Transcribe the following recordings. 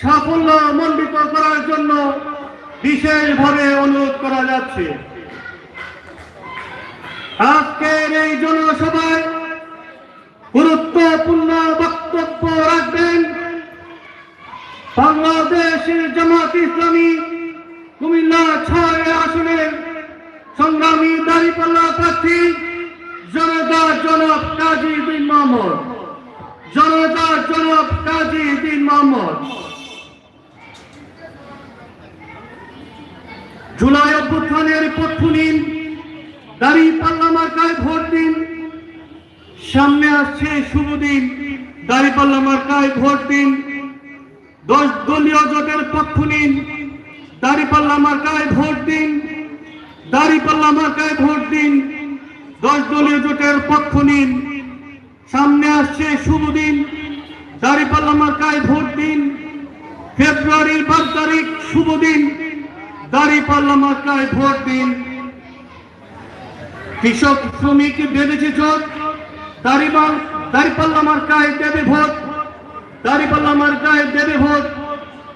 সাফল্য মণ্ডিত করার জন্য বিশেষভাবে অনুরোধ করা যাচ্ছে। আজকের এই জনসভায় গুরুত্বপূর্ণ বক্তব্য রাখবেন বাংলাদেশের জামাত ইসলামী কুমিল্লা ছয় আসনের সংগ্রামী দাঁড়িপাল্লা প্রার্থী জনতা জনক কাজী বিন মোহাম্মদ। জনতা জনক কাজী বিন মোহাম্মদ। জুলাই অভ্যুত্থানের পক্ষ নিন দাঁড়িপাল্লা মার্কায় ভোট দিন, সামনে আসছে শুভ দিন দাঁড়িপাল্লা মার্কায় ভোট দিন, দশ দলীয় জোটের পক্ষ নিন দাঁড়িপাল্লা মার্কায় ভোট দিন দাঁড়িপাল্লা মার্কায় ভোট দিন, দশ দলীয় জোটের পক্ষ নিন, সামনে আসছে শুভ দিন দাঁড়িপাল্লা মার্কায় ভোট দিন, ফেব্রুয়ারির বারো তারিখ শুভ দিন। দাঁড়িপাল্লা মার্কায় ভোট দিন। কৃষক শ্রমিক দাঁড়িপাল্লা মার্কায় দেবে ভোট। দেবে ভোট।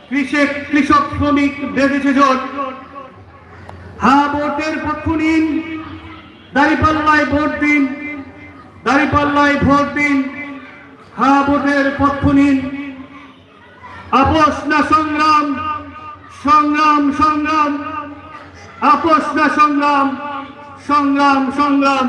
কৃষক কৃষক শ্রমিক বেঁধেছে জোট। হা, ভোটের পক্ষ নিন। দাঁড়িপাল্লায় ভোট দিন। দাঁড়িপাল্লায় ভোট দিন। হা, ভোটের পক্ষ নিন। আপোষ না সংগ্রাম সংগ্রাম সংগ্রাম। আপোষ সংগ্রাম সংগ্রাম সংগ্রাম।